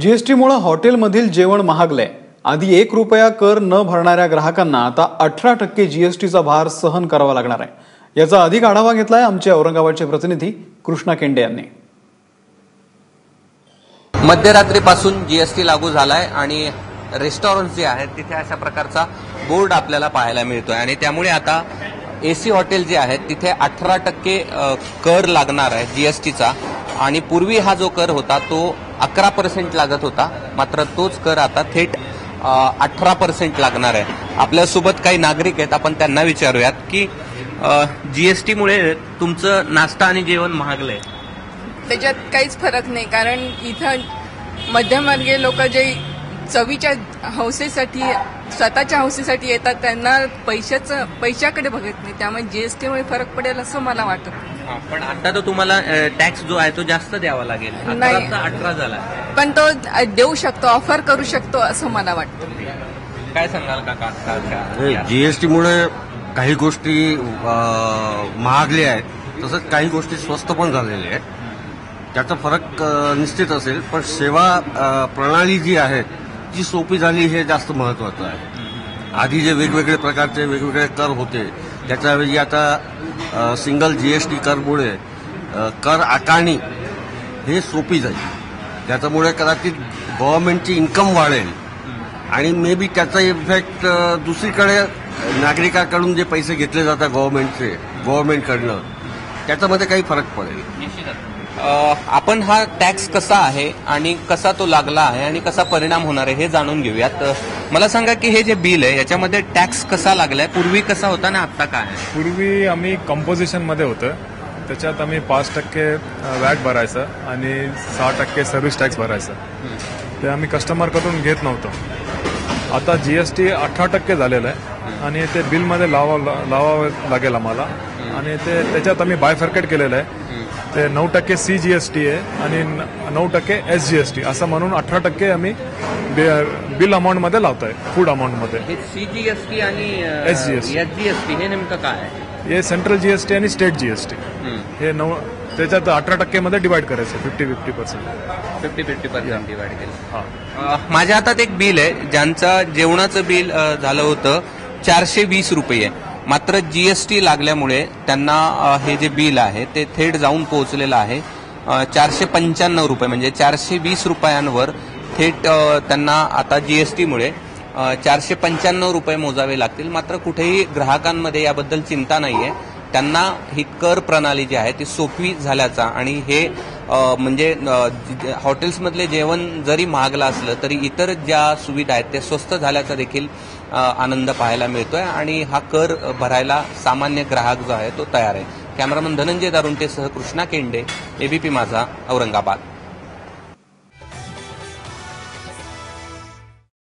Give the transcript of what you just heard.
जीएसटीमुळे हॉटेलमधील जेवण महागलंय. आधी एक रुपया कर न भरणाऱ्या ग्राहकांना आता अठरा टक्के जीएसटीचा भार सहन करावा लागणार आहे. याचा अधिक आढावा घेतलाय आमचे औरंगाबादचे प्रतिनिधी कृष्णा केंडे यांनी. मध्यरात्रीपासून जीएसटी लागू झालाय आणि रेस्टॉरंट जे आहेत तिथे अशा प्रकारचा बोर्ड आपल्याला पाहायला मिळतोय. आणि त्यामुळे आता एसी हॉटेल जे आहेत तिथे अठरा टक्के कर लागणार आहे जीएसटीचा आणि पूर्वी हा जो कर होता तो अकरा पर्सेंट लागत होता. मात्र तोच कर आता थेट अठरा पर्सेंट लागणार आहे. आपल्यासोबत काही नागरिक आहेत. आपण त्यांना विचारूयात की जीएसटीमुळे तुमचं नाश्ता आणि जेवण महागलंय. त्याच्यात काहीच फरक नाही. कारण इथं मध्यमवर्गीय लोक जे चवीच्या हौसेसाठी स्वतःच्या हौसेसाठी येतात त्यांना पैशाचं पैशाकडे बघत नाही. त्यामुळे जीएसटीमुळे फरक पडेल असं मला वाटत. हा, पण आता तर तुम्हाला टॅक्स जो आहे तो जास्त द्यावा लागेल. नाही. अकराचा अठरा झाला. पण तो देऊ शकतो ऑफर करू शकतो असं मला वाटतं. काय सांगाल काका आजकालच्या जीएसटीमुळे काही गोष्टी अं, महागल्या आहेत तसंच काही गोष्टी स्वस्त पण झालेल्या आहेत. त्याचा फरक अं, निश्चित असेल पण सेवा अं, प्रणाली जी आहे ती सोपी झाली हे जास्त महत्वाचं आहे. आधी जे वेगवेगळे प्रकारचे वेगवेगळे कर होते त्याच्याऐवजी आता सिंगल जीएसटी करमुळे कर आकारणी हे सोपी जाईल. त्याच्यामुळे कदाचित गव्हर्नमेंटची इन्कम वाढेल आणि मे बी त्याचा इफेक्ट दुसरीकडे नागरिकाकडून जे पैसे घेतले जातात गव्हर्नमेंटचे गव्हर्नमेंटकडनं त्याच्यामध्ये काही फरक पडेल. आपण हा टॅक्स कसा आहे आणि कसा तो लागला आहे आणि कसा परिणाम होणार आहे हे जाणून घेऊयात. मला सांगा की हे जे बिल आहे याच्यामध्ये टॅक्स कसा लागलाय? पूर्वी कसा होता आणि आता काय आहे? पूर्वी आम्ही कंपोजिशनमध्ये होतं. त्याच्यात आम्ही पाच टक्के वॅट भरायचं आणि सहा टक्के सर्व्हिस टॅक्स भरायचं. ते आम्ही कस्टमरकडून घेत नव्हतो. आता जीएसटी अठरा टक्के झालेलं आहे आणि ते बिलमध्ये लावा लावावं लागेल आम्हाला. आणि ते त्याच्यात आम्ही बायफर्केट केलेलं आहे. ते नऊ टक्के सी जी एस टी आहे आणि नऊ टक्के एस जी एस टी असं म्हणून अठरा टक्के आम्ही बिल अमाऊंटमध्ये लावतोय फूड अमाऊंटमध्ये हे सीजीएसटी आणि SGST. एसजीएसटी हे नेमकं काय आहे? हे सेंट्रल जीएसटी आणि स्टेट जीएसटी हम्म. हे नऊ त्याच्यात अठरा टक्केमध्ये डिवाइड करायचं fifty fifty percent fifty fifty percent divide केलं माझ्या हातात एक बिल आहे ज्यांचं जेवणाचं बिल झालं होतं चारशे वीस रुपये. मात्र जीएसटी लागल्यामुळे त्यांना हे जे बिल आहे ते थेट जाऊन पोहोचलेलं आहे. चारशे पंच्याण्णव रुपये म्हणजे चारशे वीस रुपयांवर थेट त्यांना आता जीएसटीमुळे चारशे पंच्याण्णव रुपये मोजावे लागतील. मात्र कुठेही ग्राहकांमध्ये याबद्दल चिंता नाही आहे त्यांना ही कर प्रणाली जी आहे ती सोपी झाल्याचा आणि हे म्हणजे हॉटेल्समधले जेवण जरी महागलं असलं तरी इतर ज्या सुविधा आहेत त्या स्वस्त झाल्याचा देखील आनंद पाहायला मिळतोय आणि हा कर भरायला सामान्य ग्राहक जो आहे तो तयार आहे. कॅमेरामन धनंजय दारुंटेसह कृष्णा केंडे एबीपी माझा औरंगाबाद.